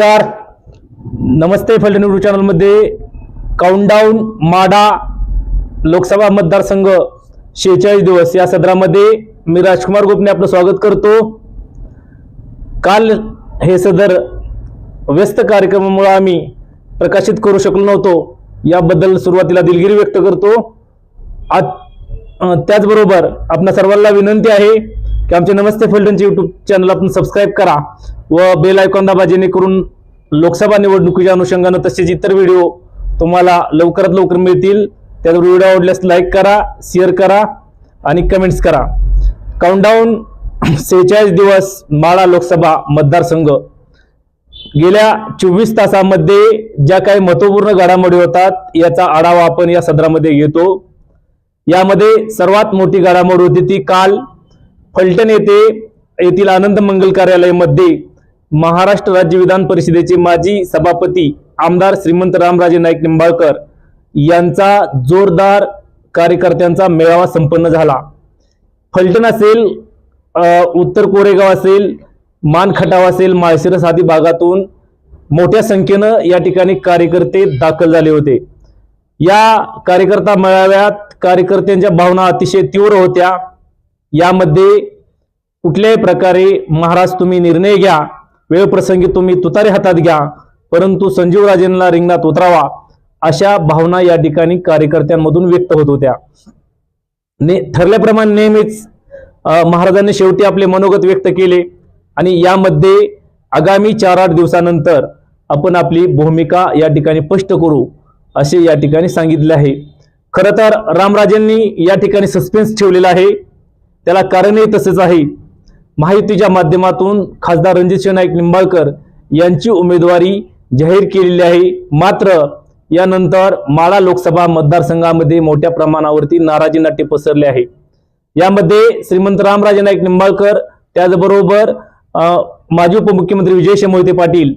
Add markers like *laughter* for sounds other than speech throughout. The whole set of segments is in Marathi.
नमस्कार. नमस्ते फलटण चॅनलमध्ये काउंटडाऊन माडा लोकसभा मतदारसंघ शेहेचाळीस दिवस या सदरामध्ये मी राजकुमार गोपने आपलं स्वागत करतो. काल हे सदर व्यस्त कार्यक्रमामुळे आम्ही प्रकाशित करू शकलो नव्हतो. याबद्दल सुरुवातीला दिलगिरी व्यक्त करतो. आज त्याचबरोबर आपणा सर्वांना विनंती आहे की आमचे नमस्ते फलटणचे युट्यूब चॅनल आपण सबस्क्राईब करा व बेल आयकॉन दाबा जेणेकरून लोकसभा निवडणुकीच्या अनुषंगानं तसेच इतर व्हिडिओ तुम्हाला लवकरात लवकर मिळतील. त्यावर व्हिडिओ आवडल्यास लाईक करा शेअर करा आणि कमेंट्स करा. काउंटडाऊन *clears throat* सेहेचाळीस दिवस माळा लोकसभा मतदारसंघ. गेल्या चोवीस तासामध्ये ज्या काही महत्त्वपूर्ण घडामोडी होतात याचा आढावा आपण या सदरामध्ये घेतो. यामध्ये सर्वात मोठी घडामोड होती ती काल फलटण येथे येथील आनंद मंगल कार्यालयामध्ये महाराष्ट्र राज्य विधान परिषदेचे माजी सभापती आमदार श्रीमंत रामराजे नाईक निंबाळकर यांचा जोरदार कार्यकर्त्यांचा मेळावा संपन्न झाला. फलटण असेल उत्तर कोरेगाव असेल मानखटाव असेल माळशिरस आदी भागातून मोठ्या संख्येनं या ठिकाणी कार्यकर्ते दाखल झाले होते. या कार्यकर्ता मेळाव्यात कार्यकर्त्यांच्या भावना अतिशय तीव्र होत्या. यामध्ये कुठल्याही प्रकारे महाराज तुम्ही निर्णय घ्या वेळप्रसंगी तुम्ही तुतारे हातात घ्या परंतु संजीवराजेंना रिंगणात उतरावा अशा भावना या ठिकाणी कार्यकर्त्यांमधून व्यक्त होत होत्या. ने ठरल्याप्रमाणे नेहमीच महाराजांनी शेवटी आपले मनोगत व्यक्त केले आणि यामध्ये आगामी चार आठ दिवसानंतर आपण आपली भूमिका या ठिकाणी स्पष्ट करू असे या ठिकाणी सांगितले आहे. खरं तर रामराजेंनी या ठिकाणी सस्पेन्स ठेवलेला आहे. त्याला कारणही तसेच आहे. माहितीच्या माध्यमातून खासदार रणजितसिंह नाईक निंबाळकर यांची उमेदवारी जाहीर केलेली आहे. मात्र यानंतर माळा लोकसभा मतदारसंघामध्ये मोठ्या प्रमाणावरती नाराजी नाट्य पसरले आहे. यामध्ये श्रीमंत रामराजे नाईक निंबाळकर त्याचबरोबर माजी उपमुख्यमंत्री विजय मोहिते पाटील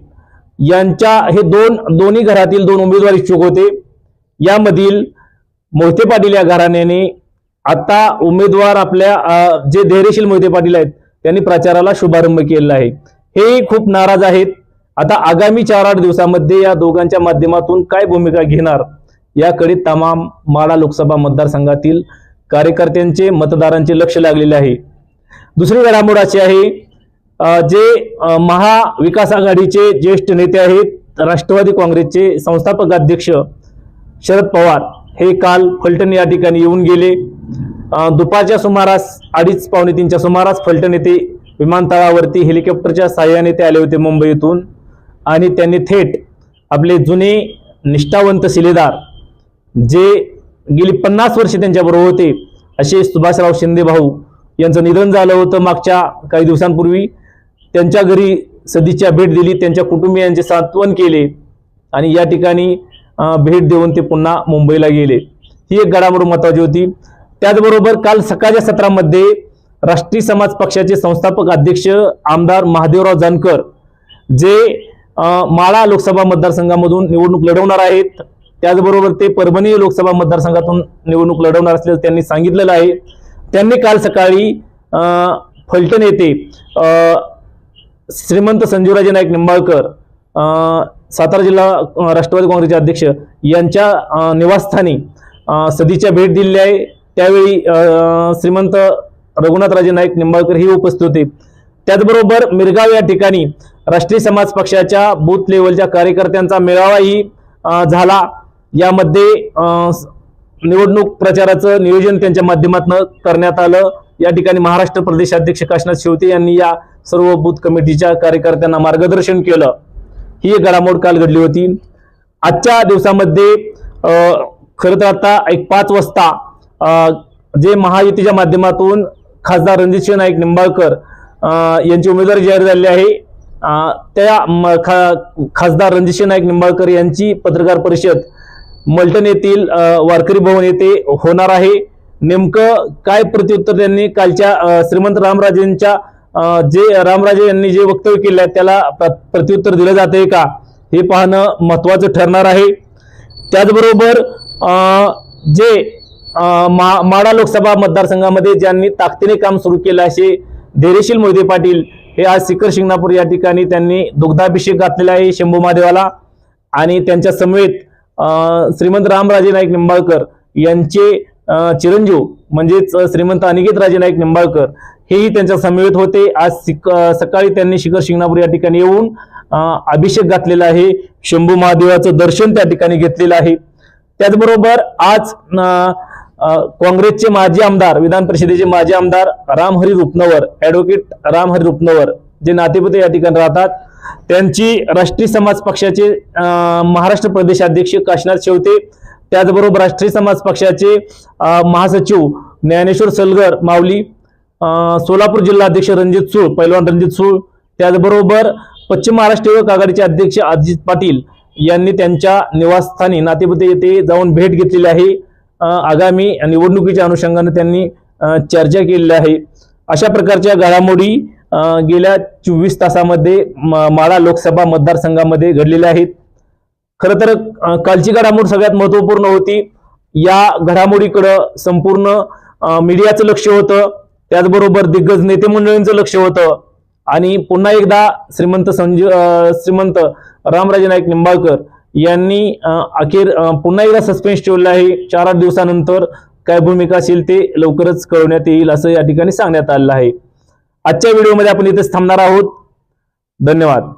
यांच्या हे दोन दोन्ही घरातील दोन उमेदवार इच्छुक होते. यामधील मोहिते पाटील या घराण्याने आता उमेदवार आपल्या जे धैर्यशील मोहिते पाटील आहेत त्यांनी प्रचाराला शुभारंभ केलेला आहे. हेही खूप नाराज आहेत. आता आगामी चार आठ दिवसामध्ये या दोघांच्या माध्यमातून काय भूमिका घेणार याकडे तमाम माळा लोकसभा मतदारसंघातील कार्यकर्त्यांचे मतदारांचे लक्ष लागलेले आहे. दुसरी घडामोड अशी आहे जे महाविकास आघाडीचे ज्येष्ठ नेते आहेत राष्ट्रवादी काँग्रेसचे संस्थापक अध्यक्ष शरद पवार. हे काल फलटण या ठिकाणी येऊन गेले. दुपारच्या सुमारास अडीच पावणे तीनच्या सुमारास फलटण येथे विमानतळावरती हेलिकॉप्टरच्या साह्याने ते आले होते मुंबईतून आणि त्यांनी थेट आपले जुने निष्ठावंत शिलेदार जे गेली पन्नास वर्षे त्यांच्याबरोबर होते असे सुभाषराव शिंदे भाऊ यांचं निधन झालं होतं मागच्या काही दिवसांपूर्वी. त्यांच्या घरी सदिच्छा भेट दिली त्यांच्या कुटुंबियांचे सांत्वन केले. आणि या ठिकाणी भेट देऊन ते पुन्हा मुंबईला गेले. ही एक घडामोड महत्वाची होती. त्याचबरोबर काल सकाळच्या सत्रामध्ये राष्ट्रीय समाज पक्षाचे संस्थापक अध्यक्ष आमदार महादेवराव जानकर जे माळा लोकसभा मतदारसंघामधून निवडणूक लढवणार आहेत. त्याचबरोबर ते परभणी लोकसभा मतदारसंघातून निवडणूक लढवणार असल्याचं त्यांनी सांगितलेलं आहे. त्यांनी काल सकाळी फलटण येथे श्रीमंत संजीवराजे नाईक निंबाळकर सातारा जिल्हा राष्ट्रवादी काँग्रेसचे अध्यक्ष यांच्या निवासस्थानी सदीच्या भेट दिली आहे. त्यावेळी श्रीमंत रघुनाथराजे नाईक निंबाळकर ही उपस्थित होते. त्याचबरोबर मिरगाव या ठिकाणी राष्ट्रीय समाज पक्षाच्या बूथ लेवलच्या कार्यकर्त्यांचा मेळावाही झाला. यामध्ये निवडणूक प्रचाराचं नियोजन त्यांच्या माध्यमातून करण्यात आलं. या ठिकाणी महाराष्ट्र प्रदेश अध्यक्ष काशनाथ शेवते यांनी या सर्व बूथ कमिटीच्या कार्यकर्त्यांना मार्गदर्शन केलं. ही एक घडामोड काल घडली होती. आजच्या दिवसामध्ये खरं तर आता एक पाच वाजता जे महायुतीच्या माध्यमातून खासदार रणजितसिंह नाईक निंबाळकर यांची उमेदवारी जाहीर झालेली आहे. त्या म- खा- खासदार रणजितसिंह नाईक निंबाळकर यांची पत्रकार परिषद मलटण येथील वारकरी भवन येथे होणार आहे. नेमकं काय प्रत्युत्तर त्यांनी कालच्या श्रीमंत रामराजेंच्या जे रामराजे यांनी जे वक्तव्य केले आहे त्याला प्र- प्रत्युत्तर दिलं जातंय का? हे पाहणं महत्वाचं ठरणार आहे. त्याचबरोबर जे मा- माडा लोकसभा मतदारसंघामध्ये ज्यांनी ताकदीने काम सुरू केलं असे धैर्यशील मोहिते पाटील हे आज सिकर शिंगणापूर या ठिकाणी त्यांनी दुग्धाभिषेक घातलेला आहे शंभू महादेवाला. आणि त्यांच्या समवेत श्रीमंत रामराजे नाईक निंबाळकर यांचे चिरंजीव म्हणजेच श्रीमंत अनिकेत राजे नाईक निंबाळकर हेही त्यांच्या समवेत होते. आज सकाळी त्यांनी शिखर शिंगणापूर या ठिकाणी येऊन अभिषेक घातलेला आहे. शंभू महादेवाचं दर्शन त्या ठिकाणी घेतलेलं आहे. त्याचबरोबर आज काँग्रेसचे माजी आमदार विधान परिषदेचे माजी आमदार रामहरी रुपनवर ॲडव्होकेट रामहरी रुपनवर जे नातेपुते या ठिकाणी राहतात त्यांची राष्ट्रीय समाज पक्षाचे महाराष्ट्र प्रदेश अध्यक्ष काशीनाथ शेवते त्याचबरोबर राष्ट्रीय समाज पक्षाचे महासचिव ज्ञानेश्वर सलगर माऊली सोलापूर जिल्हा अध्यक्ष रणजित सूळ पैलवान रणजित सूळ त्याचबरोबर पश्चिम महाराष्ट्र युवक आघाडीचे अध्यक्ष अजित पाटील यांनी त्यांच्या निवासस्थानी नातेपुते येथे जाऊन भेट घेतलेली आहे. आगामी निवडणुकीच्या अनुषंगाने त्यांनी चर्चा केलेली आहे. अशा प्रकारच्या घडामोडी गेल्या चोवीस तासामध्ये माळा लोकसभा मतदारसंघामध्ये घडलेल्या आहेत. खरं तर कालची घडामोड सगळ्यात महत्त्वपूर्ण होती. या घडामोडीकडं संपूर्ण मीडियाचं लक्ष होतं. त्याचबरोबर दिग्गज नेते मंडळींचं लक्ष होतं. आणि पुन्हा एकदा श्रीमंत संजय श्रीमंत रामराजे नाईक निंबाळकर यांनी अखेर पुन्हा एकदा सस्पेन्स ठेवलं आहे. चार आठ दिवसानंतर काय भूमिका असेल ते लवकरच कळवण्यात येईल असं या ठिकाणी सांगण्यात आलेलं आहे. आजच्या व्हिडिओमध्ये आपण इथेच थांबणार आहोत. धन्यवाद.